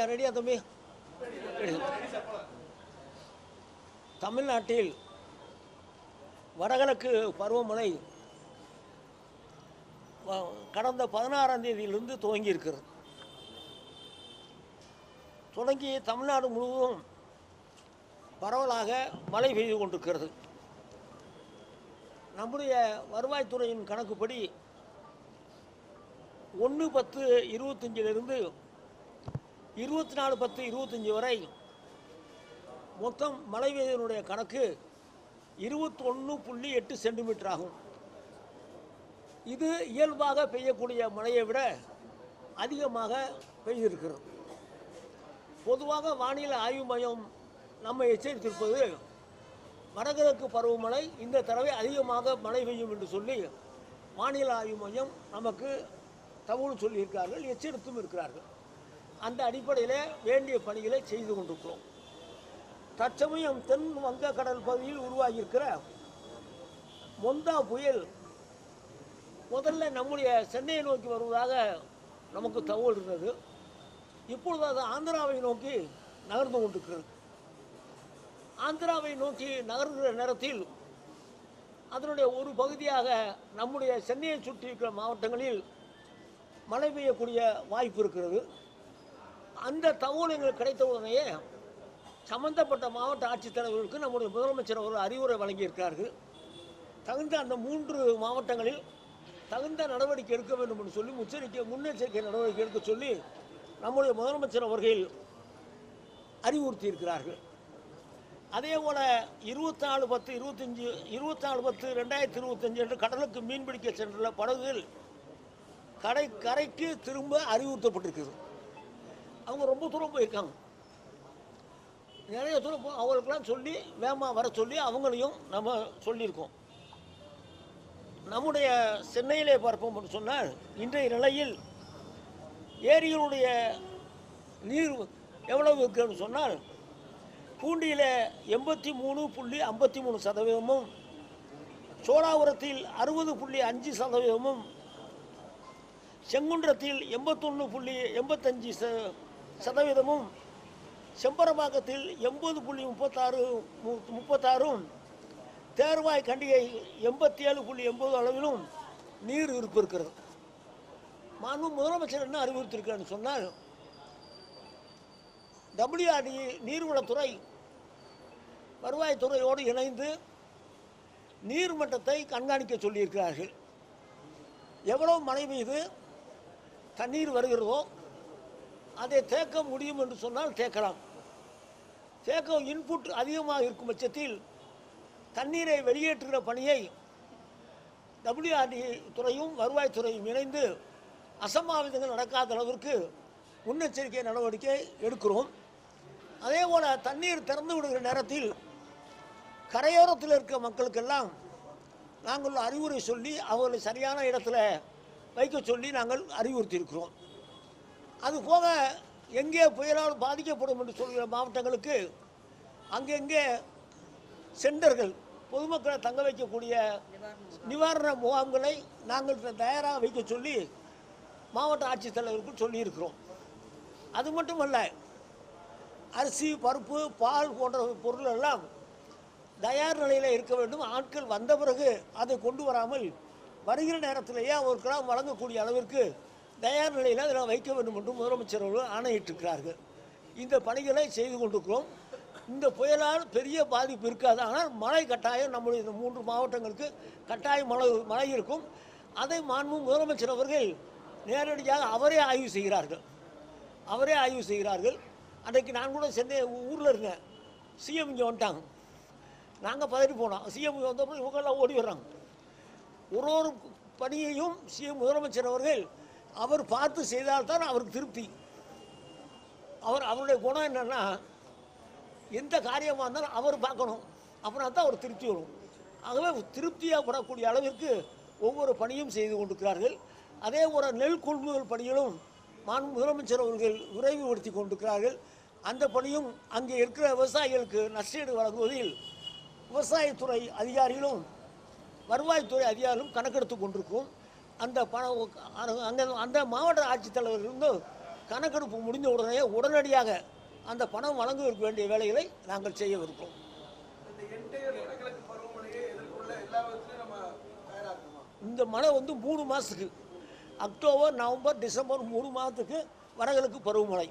ரெடியா ரெடியா தம்பி தமிழ்நாட்டில் வடகிழக்கு பருவமழை கடந்த பதினாறாம் தேதியிலிருந்து துவங்கி இருக்கிறது. தொடங்கி தமிழ்நாடு முழுவதும் பரவலாக மழை பெய்து கொண்டிருக்கிறது. நம்முடைய வருவாய்த்துறையின் கணக்குப்படி ஒன்று பத்து இருபத்தஞ்சிலிருந்து இருபத்தி நாலு பத்து இருபத்தஞ்சி வரை மொத்தம் மழை பெய்தனுடைய கணக்கு இருபத்தொன்று புள்ளி எட்டு சென்டிமீட்டர் ஆகும். இது இயல்பாக பெய்யக்கூடிய மழையை விட அதிகமாக பெய்திருக்கிறது. பொதுவாக வானிலை ஆய்வு மையம் நம்ம எச்சரித்திருப்பது வடகிழக்கு பருவமழை இந்த தடவை அதிகமாக மழை பெய்யும் என்று சொல்லி வானிலை ஆய்வு மையம் நமக்கு தகவல் சொல்லியிருக்கிறார்கள் எச்சரித்தும் இருக்கிறார்கள். அந்த அடிப்படையில் வேண்டிய பணிகளை செய்து கொண்டிருக்கிறோம். தற்சமயம் தென் வங்கக்கடல் பகுதியில் உருவாகியிருக்கிற மொந்தா புயல் முதல்ல நம்முடைய சென்னையை நோக்கி வருவதாக நமக்கு தகவல் இருந்தது. இப்பொழுது அது ஆந்திராவை நோக்கி நகர்ந்து கொண்டிருக்கிறது. ஆந்திராவை நோக்கி நகர்கிற நேரத்தில் அதனுடைய ஒரு பகுதியாக நம்முடைய சென்னையை சுற்றி இருக்கிற மாவட்டங்களில் மழை பெய்யக்கூடிய வாய்ப்பு இருக்கிறது. அந்த தகவல் எங்களுக்கு கிடைத்த உடனேயே சம்பந்தப்பட்ட மாவட்ட ஆட்சித்தலைவர்களுக்கு நம்முடைய முதலமைச்சர் அவர்கள் அறிவுரை வழங்கியிருக்கிறார்கள். தகுந்த அந்த மூன்று மாவட்டங்களில் தகுந்த நடவடிக்கை எடுக்க வேண்டும் என்று சொல்லி முச்சரிக்கை முன்னெச்சரிக்கை நடவடிக்கை எடுக்க சொல்லி நம்முடைய முதலமைச்சர் அவர்கள் அறிவுறுத்தி இருக்கிறார்கள் அதே போல் இருபத்தாலு பத்து இருபத்தஞ்சி இருபத்தாலு பத்து ரெண்டாயிரத்தி இருபத்தஞ்சு என்று கடலுக்கு மீன்பிடிக்க சென்றுள்ள படகுகள் கடை கரைக்கு திரும்ப அறிவுறுத்தப்பட்டிருக்குது அவங்க ரொம்ப தூரம் போயிருக்காங்க. நிறைய தூரம் போ அவங்களுக்கெல்லாம் சொல்லி வேகமாக வர சொல்லி அவங்களையும் நம்ம சொல்லியிருக்கோம். நம்முடைய சென்னையிலே பார்ப்போம் என்று சொன்னால் இன்றைய நிலையில் ஏரிகளுடைய நீர் எவ்வளவு இருக்குன்னு சொன்னால் பூண்டியில் எண்பத்தி மூணு புள்ளி ஐம்பத்தி மூணு சதவீதமும் சோழாபுரத்தில் அறுபது புள்ளி அஞ்சு சதவீதமும் செங்குன்றத்தில் எண்பத்தொன்று புள்ளி எண்பத்தஞ்சு ச சதவீதமும் செம்பரம்பாக்கத்தில் எண்பது புள்ளி முப்பத்தாறு மு- முப்பத்தாறும் தேர்வாய் கண்டிகை எண்பத்தி ஏழு புள்ளி எண்பது அளவிலும் நீர் இருப்பு இருக்கிறது மாண்பு முதலமைச்சர் என்ன அறிவுறுத்திருக்காருன்னு சொன்னால் டபிள்யூஆர்டி நீர்வளத்துறை வருவாய்த்துறையோடு இணைந்து நீர்மட்டத்தை கண்காணிக்க சொல்லியிருக்கிறார்கள். எவ்வளவு மழை பெய்து தண்ணீர் வருகிறதோ அதை தேக்க முடியும் என்று சொன்னால் தேக்கலாம். தேக்கம் இன்புட் அதிகமாக இருக்கும் பட்சத்தில் தண்ணீரை வெளியேற்றுகிற பணியை டபிள்யூஆர்டி துறையும் வருவாய்த்துறையும் இணைந்து அசம்பாவிதங்கள் நடக்காத அளவிற்கு முன்னெச்சரிக்கை நடவடிக்கை எடுக்கிறோம். அதே போல் தண்ணீர் திறந்து விடுகிற நேரத்தில் கரையோரத்தில் இருக்க மக்களுக்கெல்லாம் நாங்கள் அறிவுரை சொல்லி அவர்களை சரியான இடத்துல வைக்க சொல்லி நாங்கள் அறிவுறுத்தியிருக்கிறோம். அதுபோக எங்கே புயலால் பாதிக்கப்படும் என்று சொல்கிற மாவட்டங்களுக்கு அங்கெங்கே சென்டர்கள் பொதுமக்களை தங்க வைக்கக்கூடிய நிவாரண முகாம்களை நாங்கள் தயாராக வைக்க சொல்லி மாவட்ட ஆட்சித்தலைவருக்கு சொல்லியிருக்கிறோம். அது மட்டுமல்ல அரிசி பருப்பு பால் போன்ற பொருள் எல்லாம் தயார் நிலையில் இருக்க வேண்டும். ஆட்கள் வந்த பிறகு அதை கொண்டு வராமல் வருகிற நேரத்திலேயே அவருக்கெல்லாம் வழங்கக்கூடிய அளவிற்கு தயார் நிலையில் அதில் வைக்க வேண்டும் என்று முதலமைச்சர் அவர்கள் ஆணையிட்டிருக்கிறார்கள். இந்த பணிகளை செய்து கொண்டிருக்கிறோம். இந்த புயலால் பெரிய பாதிப்பு இருக்காது. ஆனால் மழை கட்டாயம் நம்முடைய இந்த மூன்று மாவட்டங்களுக்கு கட்டாயம் மழை மழை இருக்கும். அதை மாண்பு முதலமைச்சர் அவர்கள் நேரடியாக அவரே ஆய்வு செய்கிறார்கள். அவரே ஆய்வு செய்கிறார்கள். அன்றைக்கு நான் கூட சென்னை ஊரில் இருந்தேன். சிஎம் இங்கே வந்துட்டாங்க. நாங்கள் பதறி போனோம். சிஎம் வந்தப்போ இவங்கெல்லாம் ஓடி வர்றாங்க. ஒரு ஒரு பணியையும் சிஎம் முதலமைச்சர் அவர்கள் அவர் பார்த்து செய்தால்தான் அவருக்கு திருப்தி. அவர் அவருடைய குணம் என்னென்னா எந்த காரியமாக இருந்தாலும் அவர் பார்க்கணும். அப்படின்னா தான் அவர் திருப்தி வரும். ஆகவே திருப்தியாக படக்கூடிய அளவிற்கு ஒவ்வொரு பணியும் செய்து கொண்டிருக்கிறார்கள். அதே போல நெல் கொள்முதல் பணிகளும் மான் முதலமைச்சர் அவர்கள் விரைவுபடுத்தி கொண்டிருக்கிறார்கள். அந்த பணியும் அங்கே இருக்கிற விவசாயிகளுக்கு நஷ்டீடு வழங்குவதில் விவசாயத்துறை அதிகாரிகளும் வருவாய்த்துறை அதிகாரிகளும் கணக்கெடுத்து கொண்டிருக்கும். அந்த பணம் அங்கே அந்த மாவட்ட ஆட்சித்தலைவர் இருந்து கணக்கெடுப்பு முடிந்த உடனே உடனடியாக அந்த பணம் வழங்குவதற்கு வேண்டிய வேலைகளை நாங்கள் செய்யவிருக்கிறோம். இந்த மழை வந்து மூணு மாதத்துக்கு அக்டோபர் நவம்பர் டிசம்பர் மூணு மாதத்துக்கு வடகிழக்கு பருவமழை.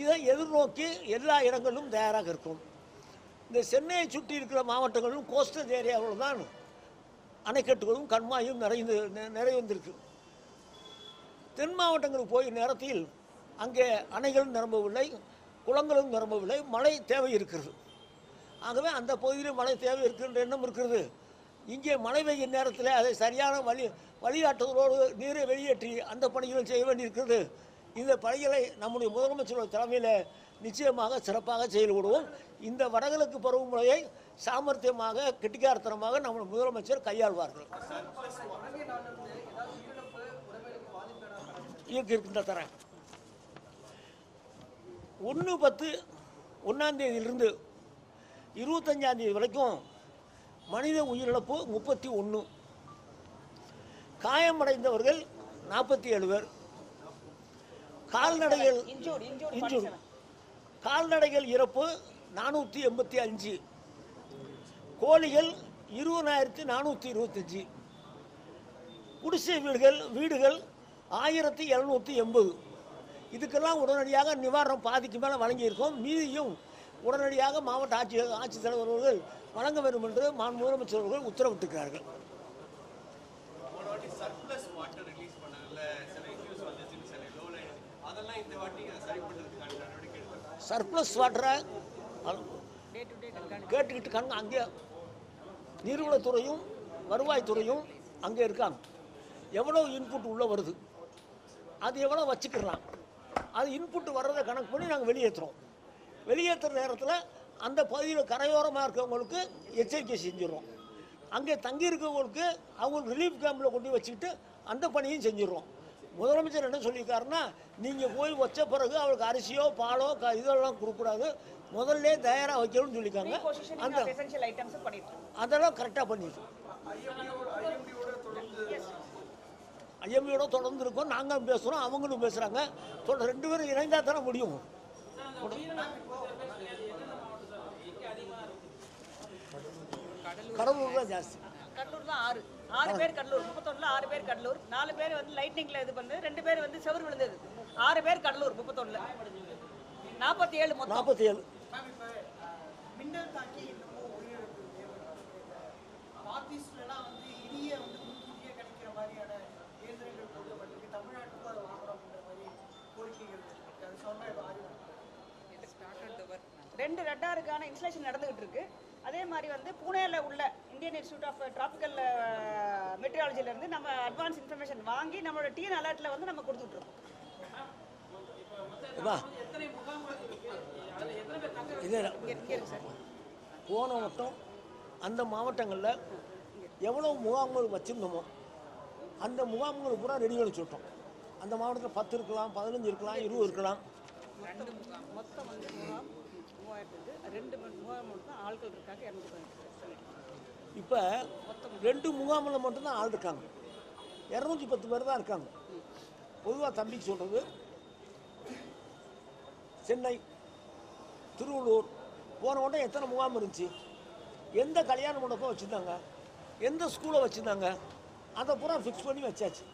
இதை எதிர்நோக்கி எல்லா இடங்களிலும் தயாராக இருக்கும். இந்த சென்னையை சுற்றி இருக்கிற மாவட்டங்களிலும் கோஸ்டல் ஏரியாவில் தான் அணைக்கட்டுகளும் கண்மாயும் நிறைந்து நி- நிறைவந்திருக்கு தென் மாவட்டங்களுக்கு போய் நேரத்தில் அங்கே அணைகளும் நிரம்பவில்லை குளங்களும் நிரம்பவில்லை மழை தேவை இருக்கிறது. ஆகவே அந்த பகுதியில் மழை தேவை இருக்கின்ற எண்ணம் இருக்கிறது. இங்கே மழை பெய்யும் நேரத்தில் அதை சரியான வழி வழிகாட்டுதலோடு நீரை வெளியேற்றி அந்த பணிகளும் செய்ய வேண்டியிருக்கிறது. இந்த பணிகளை நம்முடைய முதலமைச்சர் தலைமையில் நிச்சயமாக சிறப்பாக செயல்படுவோம். இந்த வடகிழக்கு பருவமழையை சாமர்த்தியமாக கெட்டிக்காரத்தனமாக நம்ம முதலமைச்சர் கையாள்வார்கள். இயக்கி இருக்கின்ற தரேன் ஒன்று பத்து ஒன்றாந்தேதியிலிருந்து இருபத்தஞ்சாந்தேதி வரைக்கும் மனித உயிரிழப்பு முப்பத்தி ஒன்று காயமடைந்தவர்கள் நாற்பத்தி ஏழு பேர். கால்நடைகள் இன்ஜூர் கால்நடைகள் இறப்பு நானூற்றி எண்பத்தி அஞ்சு. கோழிகள் இருபதாயிரத்தி நானூற்றி இருபத்தஞ்சி. குடிசை வீடுகள் வீடுகள் ஆயிரத்தி எழுநூற்றி எண்பது. இதுக்கெல்லாம் உடனடியாக நிவாரணம் பாதிக்கு மேலே வழங்கியிருக்கோம். மீதியும் உடனடியாக மாவட்ட ஆட்சி ஆட்சித்தலைவர் அவர்கள் வழங்க வேண்டும் என்று மாண்பு முதலமைச்சர் அவர்கள் உத்தரவிட்டிருக்கிறார்கள். சர்ப்ளஸ் வாட்டர் கேட்டுக்கிட்டு கண் அங்கே நிறுவனத்துறையும் வருவாய்த்துறையும் அங்கே இருக்காங்க. எவ்வளோ இன்புட் உள்ளே வருது? அது எவ்வளோ வச்சுக்கிடலாம்? அது இன்புட் வர்றதை கணக்கு பண்ணி நாங்கள் வெளியேற்றுறோம் வெளியேற்றுற நேரத்தில் அந்த பகுதியில் கரையோரமாக இருக்கிறவங்களுக்கு எச்சரிக்கை செஞ்சிடுறோம். அங்கே தங்கி இருக்கிறவங்களுக்கு அவங்களுக்கு ரிலீஃப் கேம்பில் கொண்டு வச்சுக்கிட்டு அந்த பணியும் செஞ்சிடுறோம். முதலமைச்சர் என்ன சொல்லியிருக்காருன்னா நீங்கள் போய் வச்ச பிறகு அவருக்கு அரிசியோ பாலோ க இதெல்லாம் கொடுக்கக்கூடாது. முதல்ல தயாராக வைக்கணும்னு சொல்லியிருக்காங்க. அந்த அதெல்லாம் கரெக்டாக பண்ணிட்டு. ஐஎம்டியோட தொடர்ந்து இருக்கோம். நாங்களும் பேசுகிறோம் அவங்களும் பேசுகிறாங்க சொல்ற ரெண்டு பேரும் இணைந்தா தானே முடியும். கடலூர் தான் ஜாஸ்தி. கடலூர் தான் ஆறு. ஆறு பேர் கடலூர் முப்பத்தொன்னுல ஆறு பேர் கடலூர் நாலு பேர் வந்து லைட்னிங்ல இது பண்ணு ரெண்டு பேர் வந்து செவுரு விழுந்தது. ஆறு பேர் கடலூர் முப்பத்தொன்னுல. நாற்பத்தி ஏழு மொத்தம் நாற்பத்தி ஏழு ரெண்டு ரெட்டாருக்கான இன்ஸ்டலேஷன் நடந்துகிட்டு இருக்கு. அதே மாதிரி வந்து புனேல உள்ள இந்தியன் இன்ஸ்டியூட் ஆஃப் டிராபிக்கல் மெட்ரியாலஜில இருந்து நம்ம அட்வான்ஸ் இன்ஃபர்மேஷன் வாங்கி நம்மளோட டிஎன் அலர்ட்ல வந்து நம்ம சார். போன வட்டம் அந்த மாவட்டங்களில் எவ்வளோ முகாம்கள் வச்சுருந்தோமோ அந்த முகாம்கள் பூரா ரெடி பண்ணி சொல்லிட்டோம் அந்த மாவட்டத்தில் பத்து இருக்கலாம் பதினஞ்சு இருக்கலாம் இருபது இருக்கலாம். ரெண்டு முகாம் மொத்தம் வந்து முகாம் மூவாயிரத்துக்கு ரெண்டு மட்டும் தான் ஆட்கள் இருக்காங்க இரநூத்தி பதினெட்டு இப்போ ரெண்டு முகாமில் மட்டும்தான் ஆள் இருக்காங்க இரநூத்தி பத்து பேர் தான் இருக்காங்க. பொதுவாக தம்பிக்கு சொல்கிறது சென்னை திருவள்ளூர் போன உடனே எத்தனை முகாம் இருந்துச்சு? எந்த கல்யாண மண்டபம் வச்சுருந்தாங்க? எந்த ஸ்கூலை வச்சுருந்தாங்க? அதை பூரா ஃபிக்ஸ் பண்ணி வச்சாச்சு.